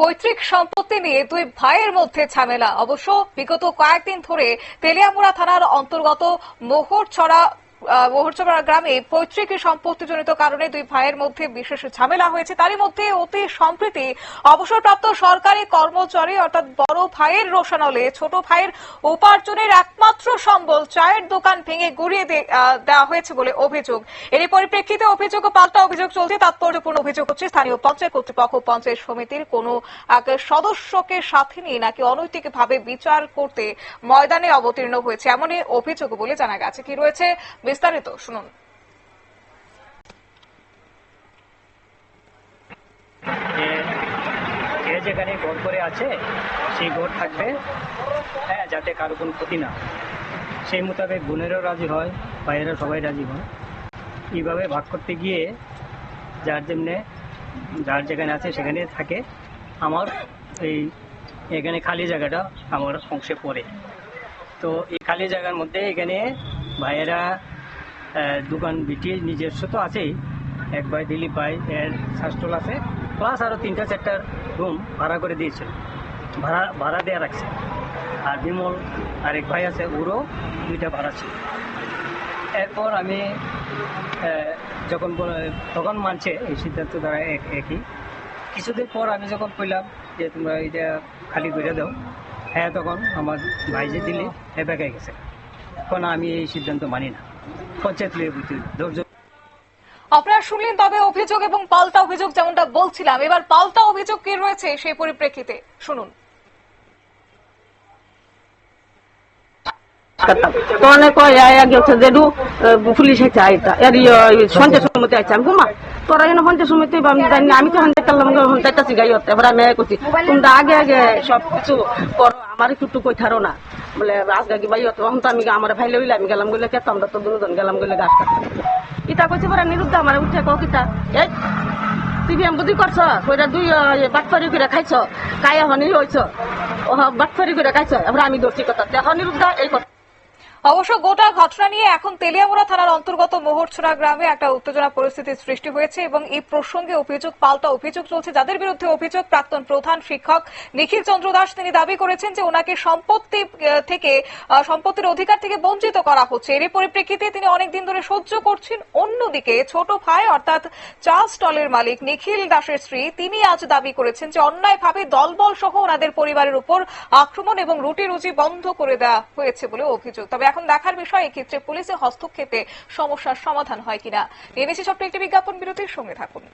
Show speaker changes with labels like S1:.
S1: পৈতৃক সম্পত্তি নিয়ে দুই ভাইয়ের মধ্যে ঝামেলা। অবশ্য বিগত কয়েকদিন ধরে তেলিয়ামুড়া থানার অন্তর্গত মোহর মোহরছড়া মোহরছড়া গ্রামে পৈতৃক সম্পত্তিজনিত কারণে দুই ভাইয়ের মধ্যে বিশেষ ঝামেলা হয়েছে। তারই মধ্যে অতি সম্প্রতি অবসরপ্রাপ্ত সরকারি কর্মচারী অর্থাৎ বড় ভাইয়ের রোশানলে ছোট ভাইয়ের উপার্জনের একমাত্র সম্বল চায়ের দোকান ভেঙে গুড়িয়ে দেওয়া হয়েছে বলে অভিযোগ। এর পরিপ্রেক্ষিতে অভিযোগ পাল্টা অভিযোগ চলছে। তাৎপর্যপূর্ণ অভিযোগ হচ্ছে স্থানীয় পঞ্চায়েত কর্তৃপক্ষ পঞ্চায়েত সমিতির কোনো এক সদস্যকে সাথে নিয়ে নাকি অনৈতিকভাবে বিচার করতে ময়দানে অবতীর্ণ হয়েছে। এমনই অভিযোগ বলে জানা গেছে। কি রয়েছে? বিস্তারিত শুনুন।
S2: যেখানে ঘর করে আছে, সেই ঘর থাকবে। হ্যাঁ যাতে কারও কোনো ক্ষতি না। সেই মোতাবেক বোনেরও রাজি হয় ভাইয়েরা সবাই রাজি হয়। এইভাবে ভাগ করতে গিয়ে যার যেমনে, যার যেখানে আছে সেখানে থাকে। আমার এই, এখানে খালি জায়গাটা আমার অংশে পড়ে। তো এই খালি জায়গার মধ্যে এখানে ভাইয়েরা দোকান বিটিয়ে নিজস্ব তো আছেই। এক ভাই দিলীপ ভাই, এর শাস্টল আছে। প্লাস আরও তিনটা চারটা রুম ভাড়া করে দিয়েছে। ভাড়া ভাড়া দেওয়া রাখছে। আর বিমল আরেক ভাই আছে, ওরও দুইটা ভাড়া ছিল। এরপর আমি যখন তখন মানছে, এই সিদ্ধান্ত দ্বারা এক, একই। কিছুদিন পর আমি যখন কইলাম যে, তোমরা এটা খালি করে দাও। হ্যাঁ তখন আমার ভাই যে দিলে হ্যাঁ বেঁকে গেছে। এখন আমি এই সিদ্ধান্ত মানি না। পঞ্চায়েত ধৈর্য
S1: আপনারা শুনলেন তবে অভিযোগ এবং পাল্টা অভিযোগ যেমনটা বলছিলাম। এবার পাল্টা অভিযোগ কি রয়েছে সেই পরিপ্রেক্ষিতে শুনুন।
S3: করতাম কয় আগে হচ্ছে যেটু পুলিশ হয়েছে আইতা এর সন্ধ্যা সময় আইছে আমি ঘুমা তোরা এনে সন্ধ্যা সময় তুই আমি জানি না, আমি তো সন্ধ্যা করলাম হতে এবার আমি করছি। তোমরা আগে আগে সব কিছু করো আমার একটু কই থারো না বলে আজকে কি ভাই তখন তো আমি আমার ভাই হইলে আমি গেলাম গেলে কেতাম তো দুজন গেলাম গেলে গাছ কাটতাম ইটা কইছে পরে নিরুদ্ধ আমার উঠে কও কিতা এই তুই বিয়াম বুদ্ধি করছ? কইরা দুই বাটফারি করে খাইছ? কায়া হনি হইছ? বাটফারি করে খাইছ? আমরা আমি দোষী কথা। দেখো নিরুদ্ধ, এই কথা।
S1: অবশ্য গোটা ঘটনা নিয়ে এখন তেলিয়ামুড়া থানার অন্তর্গত মোহরছড়া গ্রামে একটা উত্তেজনা পরিস্থিতির সৃষ্টি হয়েছে এবং এই প্রসঙ্গে অভিযোগ, পাল্টা অভিযোগ চলছে। যাদের বিরুদ্ধে অভিযোগ, প্রাক্তন প্রধান শিক্ষক নিখিল চন্দ্র দাস তিনি দাবি করেছেন যে ওনাকে সম্পত্তি থেকে সম্পত্তির অধিকার থেকে বঞ্চিত করা হচ্ছে। এর পরিপ্রেক্ষিতে তিনি অনেকদিন ধরে সহ্য করছেন। অন্যদিকে ছোট ভাই অর্থাৎ চা স্টলের মালিক নিখিল দাসের স্ত্রী তিনি আজ দাবি করেছেন যে অন্যায়ভাবে দলবল সহ ওনাদের পরিবারের উপর আক্রমণ এবং রুটি রুজি বন্ধ করে দেওয়া হয়েছে বলে অভিযোগ। তবে এখন দেখার বিষয় এক্ষেত্রে পুলিশের হস্তক্ষেপে সমস্যার সমাধান হয় কিনা? নিয়ে নিচ্ছি একটি বিজ্ঞাপন বিরতির সঙ্গে থাকুন।